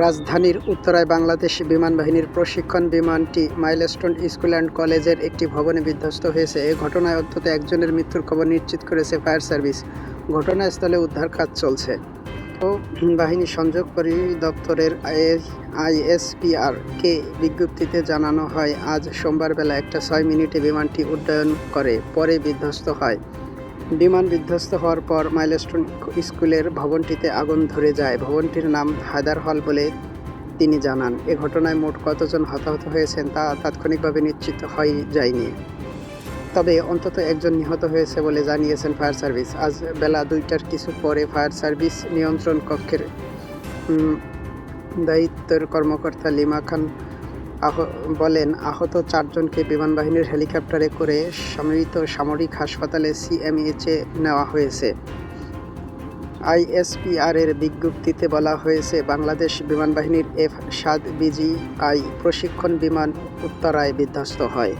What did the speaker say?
রাজধানীর উত্তরায় বাংলাদেশ বিমান বাহিনীর প্রশিক্ষণ বিমানটি মাইলস্টোন স্কুল অ্যান্ড কলেজের একটি ভবনে বিধ্বস্ত হয়েছে। এ ঘটনায় অন্তত একজনের মৃত্যুর খবর নিশ্চিত করেছে ফায়ার সার্ভিস। ঘটনাস্থলে উদ্ধার কাজ চলছে। ও বাহিনী সংযোগ পরিদপ্তরের আইএসপিআর কে বিজ্ঞপ্তিতে জানানো হয়, আজ সোমবার বেলা একটা ছয় মিনিটে বিমানটি উড্ডয়ন করে, পরে বিধ্বস্ত হয়। বিমান বিধ্বস্ত হওয়ার পর মাইলস্টোন স্কুলের ভবনটিতে আগুন ধরে যায়। ভবনটির নাম হায়দার হল বলে তিনি জানান। এ ঘটনায় মোট কতজন হতাহত হয়েছেন তা তাৎক্ষণিকভাবে নিশ্চিত হয়ে যায়নি। তবে অন্তত একজন নিহত হয়েছে বলে জানিয়েছেন ফায়ার সার্ভিস। আজ বেলা দুইটার কিছু পরে ফায়ার সার্ভিস নিয়ন্ত্রণ কক্ষের দায়িত্বের কর্মকর্তা লিমা খান বলেন, আহত চারজনকে বিমান বাহিনীর হেলিকপ্টারে করে সম্মিলিত সামরিক হাসপাতালে সিএমএইচে নেওয়া হয়েছে। আইএসপিআর এর বিজ্ঞপ্তিতে বলা হয়েছে, বাংলাদেশ বিমান বাহিনীর এফ সাত বিজিআই প্রশিক্ষণ বিমান উত্তরায় বিধ্বস্ত হয়।